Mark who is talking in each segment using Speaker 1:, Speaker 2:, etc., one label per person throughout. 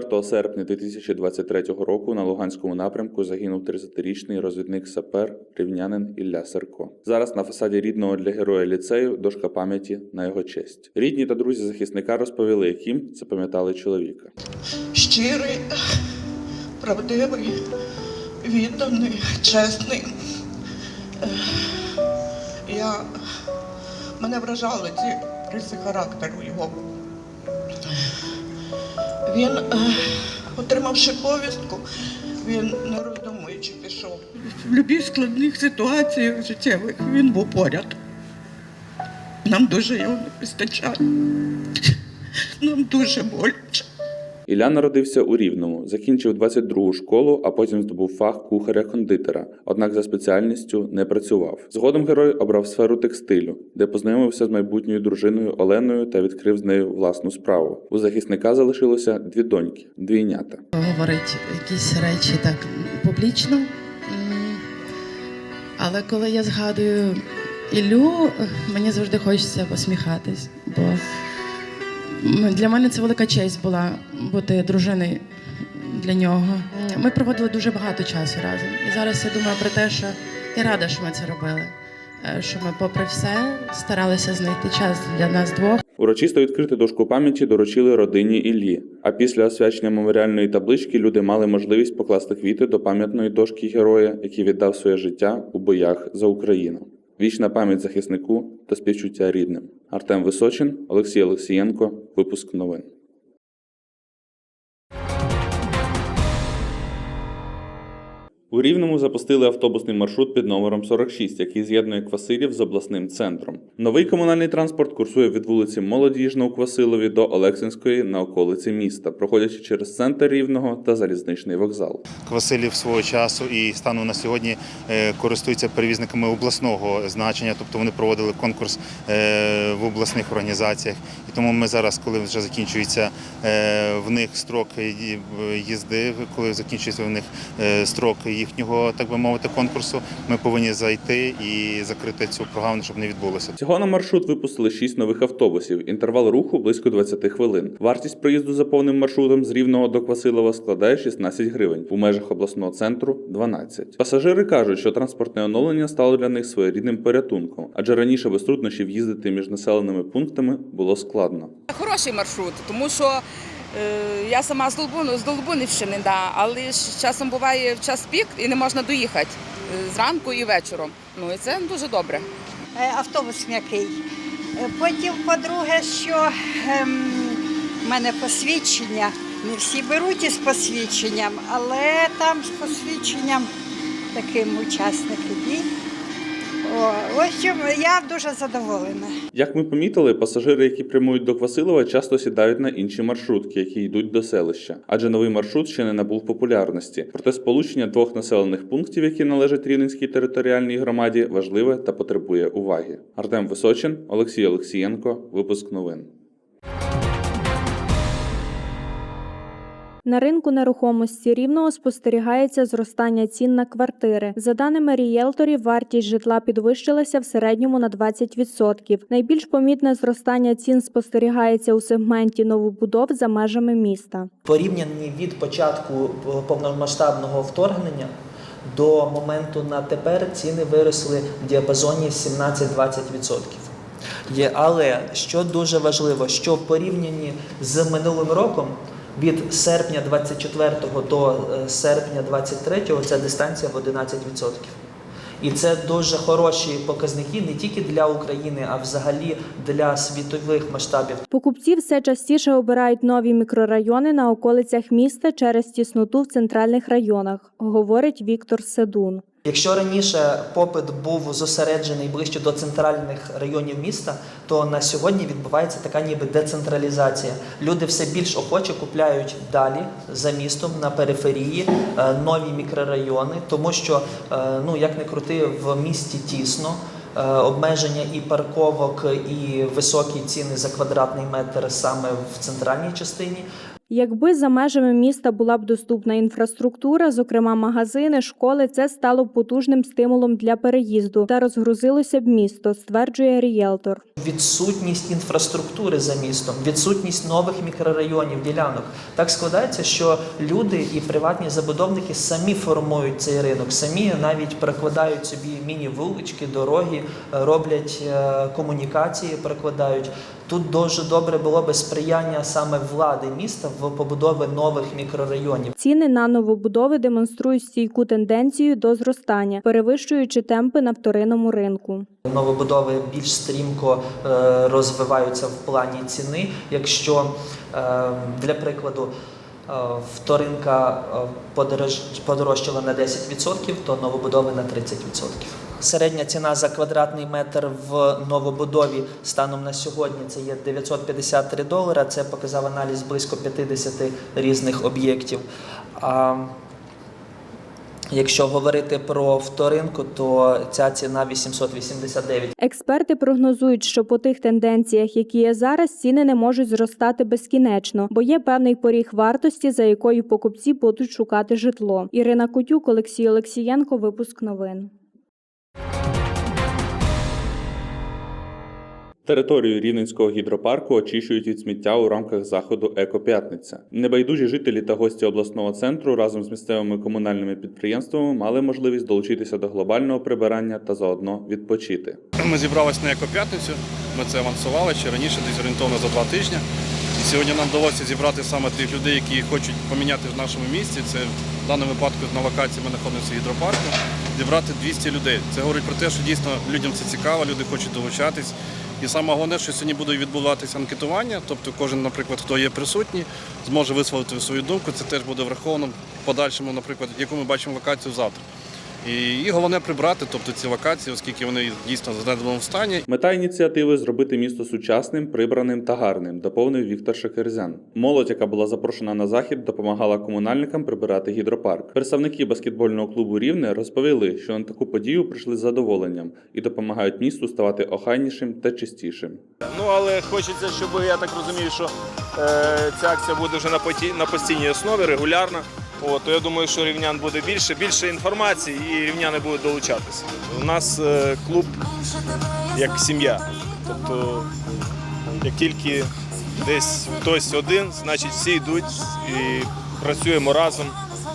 Speaker 1: 4 серпня 2023 року на Луганському напрямку загинув 30-річний розвідник сапер рівнянин Ілля Серко. Зараз на фасаді рідного для героя ліцею дошка пам'яті на його честь. Рідні та друзі захисника розповіли, яким запам'ятали чоловіка.
Speaker 2: щирий, правдивий, відданий, чесний. Е, Я... Мене вражали ці риси характеру його. Він, е, отримавши повістку, він не роздумуючи пішов. В будь-яких складних ситуаціях життєвих він був поряд. Нам дуже його не вистачає. Нам дуже боляче.
Speaker 1: Ілля народився у Рівному, закінчив 22-гу школу, а потім здобув фах кухаря-кондитера. Однак за спеціальністю не працював. Згодом герой обрав сферу текстилю, де познайомився з майбутньою дружиною Оленою та відкрив з нею власну справу. У захисника залишилося дві доньки, двійнята.
Speaker 3: говорить якісь речі так публічно. Але коли я згадую Іллю, мені завжди хочеться посміхатись, бо для мене це велика честь була бути дружиною для нього. Ми проводили дуже багато часу разом. І зараз я думаю про те, що я рада, що ми це робили. Е, Що ми, попри все, старалися знайти час для нас двох.
Speaker 1: Урочисто відкрити дошку пам'яті доручили родині Іллі. А після освячення меморіальної таблички люди мали можливість покласти квіти до пам'ятної дошки героя, який віддав своє життя у боях за Україну. Вічна пам'ять захиснику та співчуття рідним. Артем Височин, Олексій Олексієнко. Випуск новин. У Рівному запустили автобусний маршрут під номером 46, який з'єднує Квасилів з обласним центром. Новий комунальний транспорт курсує від вулиці Молодіжна у Квасилові до Олексинської на околиці міста, проходячи через центр Рівного та залізничний вокзал.
Speaker 4: Василів свого часу і стану на сьогодні е, користуються перевізниками обласного значення, тобто вони проводили конкурс е, в обласних організаціях. І тому ми зараз, коли вже закінчується е, в них строк їзди, коли закінчується в них строк їхнього, так би мовити, конкурсу, ми повинні зайти і закрити цю програму, щоб не відбулося.
Speaker 1: Всього на маршрут випустили 6 нових автобусів. Інтервал руху близько 20 хвилин. Вартість проїзду за повним маршрутом з Рівного до Квасилова складає 16 гривень. У межах обласного центру 12. Пасажири кажуть, що транспортне оновлення стало для них своєрідним порятунком, адже раніше без труднощів їздити між населеними пунктами було складно.
Speaker 5: Хороший маршрут, тому що я сама з Долбуну, з Долбунівщини, да, але ж часом буває в час пік і не можна доїхати е, зранку і вечором. Ну і це дуже добре.
Speaker 6: Е, автобус м'який. Е, Потім, по-друге, що ем, в мене посвідчення. Не всі беруть із посвідченням, але там з посвідченням таким учасники. О, в общем, я дуже задоволена.
Speaker 1: Як ми помітили, пасажири, які прямують до Квасилова, часто сідають на інші маршрутки, які йдуть до селища, адже новий маршрут ще не набув популярності. Проте сполучення двох населених пунктів, які належать Рівненській територіальній громаді, важливе та потребує уваги. Артем Височин, Олексій Олексієнко. Випуск новин.
Speaker 7: На ринку нерухомості рівного спостерігається зростання цін на квартири. За даними рієлторів, вартість житла підвищилася в середньому на 20%. Найбільш помітне зростання цін спостерігається у сегменті новобудов за межами міста.
Speaker 8: порівняні від початку повномасштабного вторгнення до моменту на тепер ціни виросли в діапазоні 17-20%. Є, але що дуже важливо, що в порівнянні з минулим роком від серпня 24 до е, серпня 23 ця дистанція в 11%. І це дуже хороші показники не тільки для України, а взагалі для світових масштабів.
Speaker 7: Покупці все частіше обирають нові мікрорайони на околицях міста через тісноту в центральних районах, говорить Віктор Седун.
Speaker 8: Якщо раніше попит був зосереджений ближче до центральних районів міста, то на сьогодні відбувається така ніби децентралізація. Люди все більш охоче купляють далі за містом на периферії е, нові мікрорайони, тому що е, ну як не крути в місті тісно. е, Обмеження і парковок, і високі ціни за квадратний метр саме в центральній частині.
Speaker 7: Якби за межами міста була б доступна інфраструктура, зокрема магазини, школи, це стало б потужним стимулом для переїзду та розгрузилося б місто, стверджує рієлтор.
Speaker 8: відсутність інфраструктури за містом, відсутність нових мікрорайонів, ділянок. Так складається, що люди і приватні забудовники самі формують цей ринок, самі навіть перекладають собі міні-вулички, дороги, роблять е, комунікації, перекладають. Тут дуже добре було би сприяння саме влади міста в побудові нових мікрорайонів.
Speaker 7: Ціни на новобудови демонструють стійку тенденцію до зростання, перевищуючи темпи на вторинному ринку.
Speaker 8: Новобудови більш стрімко е, розвиваються в плані ціни. Якщо е, для прикладу е, вторинка подорожчала на 10%, то новобудови на 30%. Середня ціна за квадратний метр в новобудові станом на сьогодні це є 953 долара. Це показав аналіз близько 50 різних об'єктів. А Якщо говорити про вторинку, то ця ціна 889.
Speaker 7: Експерти прогнозують, що по тих тенденціях, які є зараз, ціни не можуть зростати безкінечно, бо є певний поріг вартості, за якою покупці будуть шукати житло. Ірина Кутюк, Олексій Олексієнко, випуск новин.
Speaker 1: Територію Рівненського гідропарку очищують від сміття у рамках заходу Екоп'ятниця. Небайдужі жителі та гості обласного центру разом з місцевими комунальними підприємствами мали можливість долучитися до глобального прибирання та заодно відпочити.
Speaker 9: Ми зібралися на екоп'ятницю, ми це авансували ще раніше, десь орієнтовно за два тижні. Сьогодні нам вдалося зібрати саме тих людей, які хочуть поміняти в нашому місті. Це в даному випадку на локації ми знаходимося в гідропарку. Зібрати 200 людей. Це говорить про те, що дійсно людям це цікаво, люди хочуть долучатись. І саме головне, що сьогодні буде відбуватися анкетування, тобто кожен, наприклад, хто є присутній, зможе висловити свою думку. Це теж буде враховано в подальшому, наприклад, яку ми бачимо локацію завтра. І, і головне прибрати, тобто ці локації, оскільки вони дійсно в занедбаному стані.
Speaker 1: Мета ініціативи зробити місто сучасним, прибраним та гарним, доповнив Віктор Шекерзян. Молодь, яка була запрошена на захід, допомагала комунальникам прибирати гідропарк. Представники баскетбольного клубу Рівне розповіли, що на таку подію прийшли з задоволенням і допомагають місту ставати охайнішим та чистішим.
Speaker 10: Ну але хочеться, щоб я так розумію, що е, ця акція буде вже на поті- на постійній основі, регулярно. От, то я думаю, що рівнян буде більше, більше інформації і рівняни будуть долучатися. У нас е, клуб як сім'я. Тобто, як тільки десь хтось один, значить всі йдуть і працюємо разом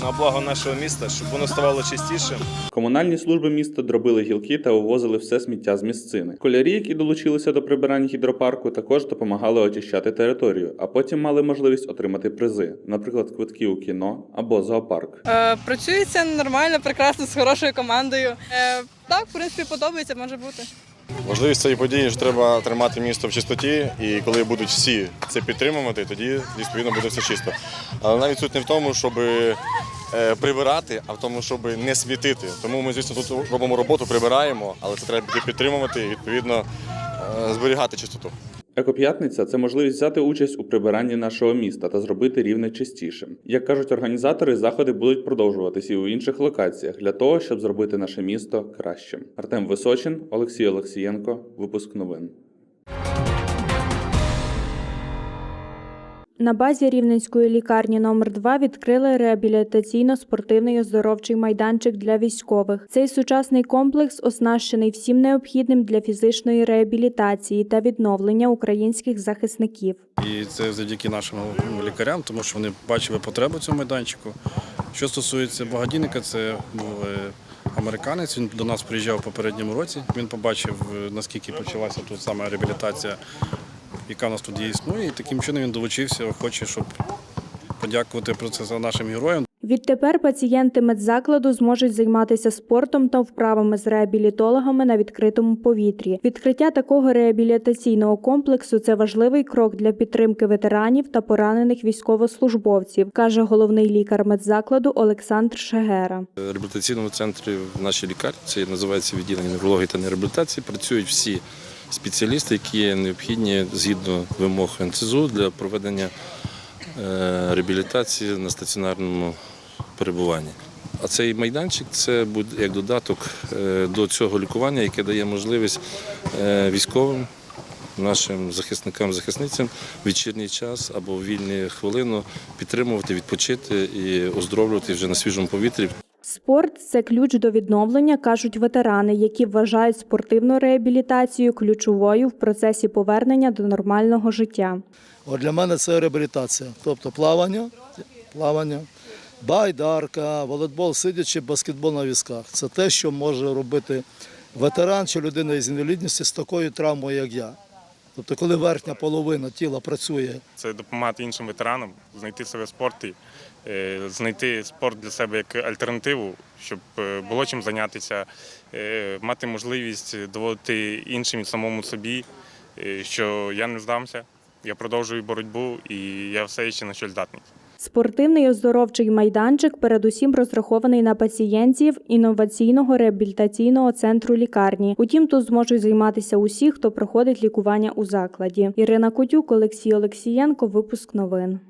Speaker 10: на благо нашого міста, щоб воно ставало чистішим.
Speaker 1: Комунальні служби міста дробили гілки та вивозили все сміття з місцини. Школярі, які долучилися до прибирання гідропарку, також допомагали очищати територію, а потім мали можливість отримати призи, наприклад, квитки у кіно або зоопарк.
Speaker 11: Е, працюється нормально, прекрасно, з хорошою командою. Е, так, в принципі, подобається, може бути.
Speaker 12: Важливість цієї події, що треба тримати місто в чистоті, і коли будуть всі це підтримувати, тоді відповідно буде все чисто. Але навіть суть не в тому, щоб е, прибирати, а в тому, щоб не світити. Тому ми, звісно, тут робимо роботу, прибираємо, але це треба підтримувати і відповідно е, зберігати чистоту.
Speaker 1: Екоп'ятниця це можливість взяти участь у прибиранні нашого міста та зробити рівне чистішим. Як кажуть організатори, заходи будуть продовжуватися і у інших локаціях для того, щоб зробити наше місто кращим. Артем Височин, Олексій Олексієнко, випуск новин.
Speaker 7: На базі Рівненської лікарні номер 2 відкрили реабілітаційно-спортивний оздоровчий майданчик для військових. Цей сучасний комплекс оснащений всім необхідним для фізичної реабілітації та відновлення українських захисників.
Speaker 9: І це завдяки нашим лікарям, тому що вони бачили потребу цього майданчику. Що стосується благодійника, це був е, американець. Він до нас приїжджав у попередньому році. Він побачив, е, наскільки почалася тут саме реабілітація, яка у нас тут є існує. І таким чином він долучився, хоче, щоб подякувати про це нашим героям.
Speaker 7: Відтепер пацієнти медзакладу зможуть займатися спортом та вправами з реабілітологами на відкритому повітрі. Відкриття такого реабілітаційного комплексу це важливий крок для підтримки ветеранів та поранених військовослужбовців, каже головний лікар медзакладу Олександр Шегера.
Speaker 13: В реабілітаційному центрі в нашій лікарні, це називається відділення неврології та нереабілітації, працюють всі спеціалісти, які необхідні згідно вимог НЦЗУ для проведення е, реабілітації на стаціонарному перебуванні. А цей майданчик це буде як додаток е, до цього лікування, яке дає можливість е, військовим нашим захисникам захисницям в вечірній час або в вільні хвилину підтримувати, відпочити і оздоровлювати вже на свіжому повітрі.
Speaker 7: Спорт це ключ до відновлення, кажуть ветерани, які вважають спортивну реабілітацію ключовою в процесі повернення до нормального життя.
Speaker 14: От для мене це реабілітація, тобто плавання, плавання, байдарка, волейбол, сидячи, баскетбол на візках. Це те, що може робити ветеран чи людина із інвалідністю з такою травмою, як я. Тобто, коли верхня половина тіла працює
Speaker 15: це допомагати іншим ветеранам знайти себе в спорті, знайти спорт для себе як альтернативу, щоб е, було чим зайнятися, е, мати можливість доводити іншим і самому собі, е, що я не здамся, я продовжую боротьбу і я все ще на щось здатний.
Speaker 7: Спортивний оздоровчий майданчик передусім розрахований на пацієнтів інноваційного реабілітаційного центру лікарні. Утім, тут зможуть займатися усі, хто проходить лікування у закладі. Ірина Котюк, Олексій Олексієнко. Випуск новин.